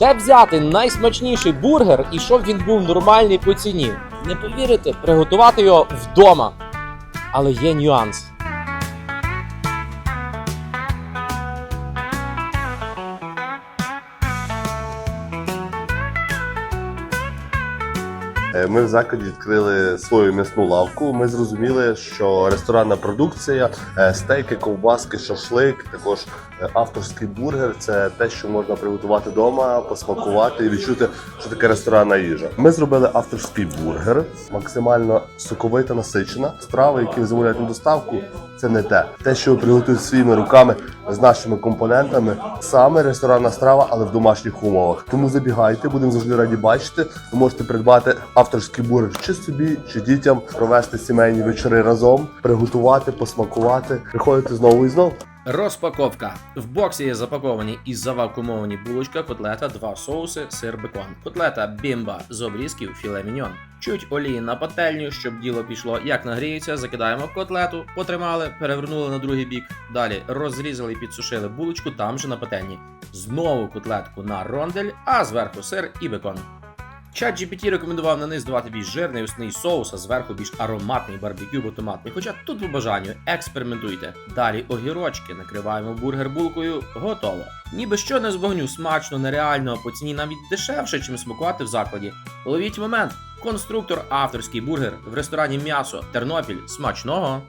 Де взяти найсмачніший бургер і щоб він був нормальний по ціні? Не повірите, приготувати його вдома. Але є нюанс. Ми в закладі відкрили свою м'ясну лавку. Ми зрозуміли, що ресторанна продукція, е, стейки, ковбаски, шашлик, також е, авторський бургер це те, що можна приготувати вдома, посмакувати і відчути, що таке ресторанна їжа. Ми зробили авторський бургер, максимально соковита, насичена. Страви, які ви замовляєте на доставку, це не те. Те, що ви приготуєте своїми руками з нашими компонентами, саме ресторанна страва, але в домашніх умовах. Тому забігайте, будемо завжди раді бачити. Ви можете придбати авторський бургер чи собі, чи дітям, провести сімейні вечори разом, приготувати, посмакувати, приходити знову і знову. Розпаковка. В боксі є запаковані і завакумовані булочка, котлета, два соуси, сир, бекон. Котлета бімба з обрізків філе міньон. Чуть олії на пательню, щоб діло пішло. Як нагріється, закидаємо в котлету, потримали, перевернули на другий бік. Далі розрізали і підсушили булочку там же на пательні. Знову котлетку на рондель, а зверху сир і бекон. Чат GPT рекомендував на низ давати більш жирний осний соус, а зверху більш ароматний барбекю або томатний. Хоча тут по бажанню експериментуйте. Далі огірочки накриваємо бургер булкою, готово. Ніби що не з вогню, смачно, нереально, по ціні навіть дешевше, чим смакувати в закладі. Ловіть момент. Конструктор авторський бургер в ресторані М'ясо Тернопіль. Смачного!